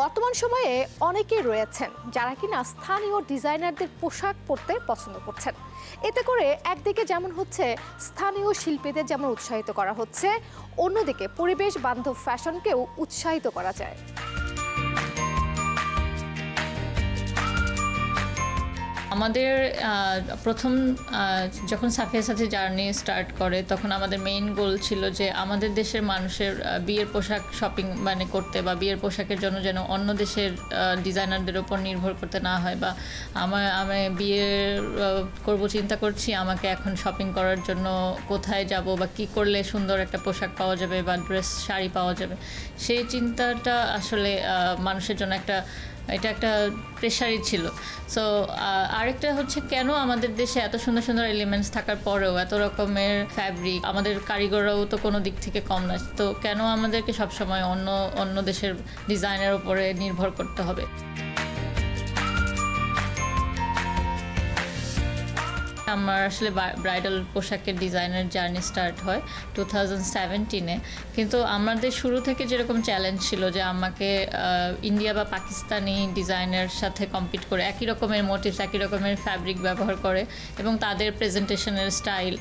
বর্তমান সময়ে অনেকেই রয়েছেন যারা কিনা স্থানীয় ডিজাইনারদের পোশাক পরতে পছন্দ করছেন। এতে করে একদিকে যেমন হচ্ছে স্থানীয় শিল্পীদের যেমন উৎসাহিত করা হচ্ছে, অন্যদিকে পরিবেশ বান্ধব ফ্যাশনকেও উৎসাহিত করা যায়। আমাদের প্রথম যখন সাফিয়ার সাথে জার্নি স্টার্ট করে, তখন আমাদের মেইন গোল ছিল যে আমাদের দেশের মানুষের বিয়ের পোশাক শপিং মানে করতে বা বিয়ের পোশাকের জন্য যেন অন্য দেশের ডিজাইনারদের ওপর নির্ভর করতে না হয় বা আমার আমি বিয়ে করব, চিন্তা করছি, আমাকে এখন শপিং করার জন্য কোথায় যাব বা কি করলে সুন্দর একটা পোশাক পাওয়া যাবে বা ড্রেস শাড়ি পাওয়া যাবে। সেই চিন্তাটা আসলে মানুষের জন্য একটা এটা একটা প্রেশারই ছিল। সো আরেকটা হচ্ছে কেন আমাদের দেশে এত সুন্দর সুন্দর এলিমেন্টস থাকার পরেও এত রকমের ফ্যাব্রিক আমাদের কারিগররাও তো কোনো দিক থেকে কম না। তো কেন আমাদেরকে সবসময় অন্য অন্য দেশের ডিজাইনের উপরে নির্ভর করতে হবে? আমার আসলে ব্রাইডাল পোশাকের ডিজাইনের জার্নি স্টার্ট হয় টু থাউজেন্ড সেভেন্টিনে কিন্তু আমাদের শুরু থেকে যেরকম চ্যালেঞ্জ ছিল যে আমাকে ইন্ডিয়া বা পাকিস্তানি ডিজাইনের সাথে কম্পিট করে একই রকমের মোটিভস একই রকমের ফ্যাব্রিক ব্যবহার করে এবং তাদের প্রেজেন্টেশনের স্টাইল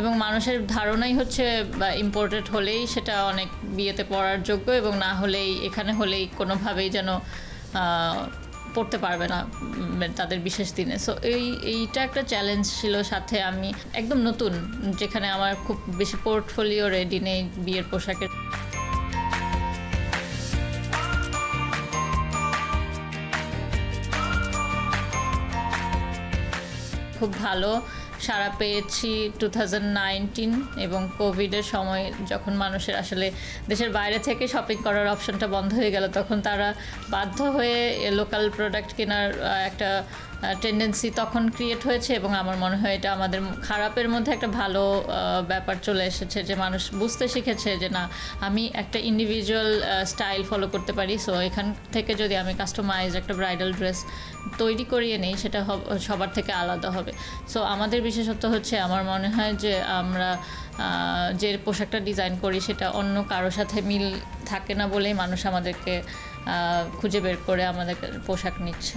এবং মানুষের ধারণাই হচ্ছে, বা ইম্পোর্টেড হলেই সেটা অনেক বিয়েতে পড়ার যোগ্য এবং না হলেই, এখানে হলেই কোনোভাবেই যেন পড়তে পারবে না তাদের বিশেষ দিনে। সো এই, এইটা একটা চ্যালেঞ্জ ছিল সাথে আমি একদম নতুন, যেখানে আমার খুব বেশি পোর্টফোলিও রেডি নেই বিয়ের পোশাকের। খুব ভালো। সারা পেয়েছি টু এবং কোভিডের সময় যখন মানুষের আসলে দেশের বাইরে থেকে শপিং করার অপশনটা বন্ধ হয়ে গেল, তখন তারা বাধ্য হয়ে লোকাল প্রোডাক্ট কেনার একটা টেন্ডেন্সি তখন ক্রিয়েট হয়েছে এবং আমার মনে হয় এটা আমাদের খারাপের মধ্যে একটা ভালো ব্যাপার চলে এসেছে যে মানুষ বুঝতে শিখেছে যে না, আমি একটা ইন্ডিভিজুয়াল স্টাইল ফলো করতে পারি। সো এখান থেকে যদি আমি কাস্টমাইজ একটা ব্রাইডাল ড্রেস তৈরি করিয়ে নেই, সেটা সবার থেকে আলাদা হবে। সো আমাদের বিশেষত্ব হচ্ছে, আমার মনে হয় যে আমরা যে পোশাকটা ডিজাইন করি, সেটা অন্য কারোর সাথে মিল থাকে না বলেই মানুষ আমাদেরকে খুঁজে বের করে আমাদের পোশাক নিচ্ছে।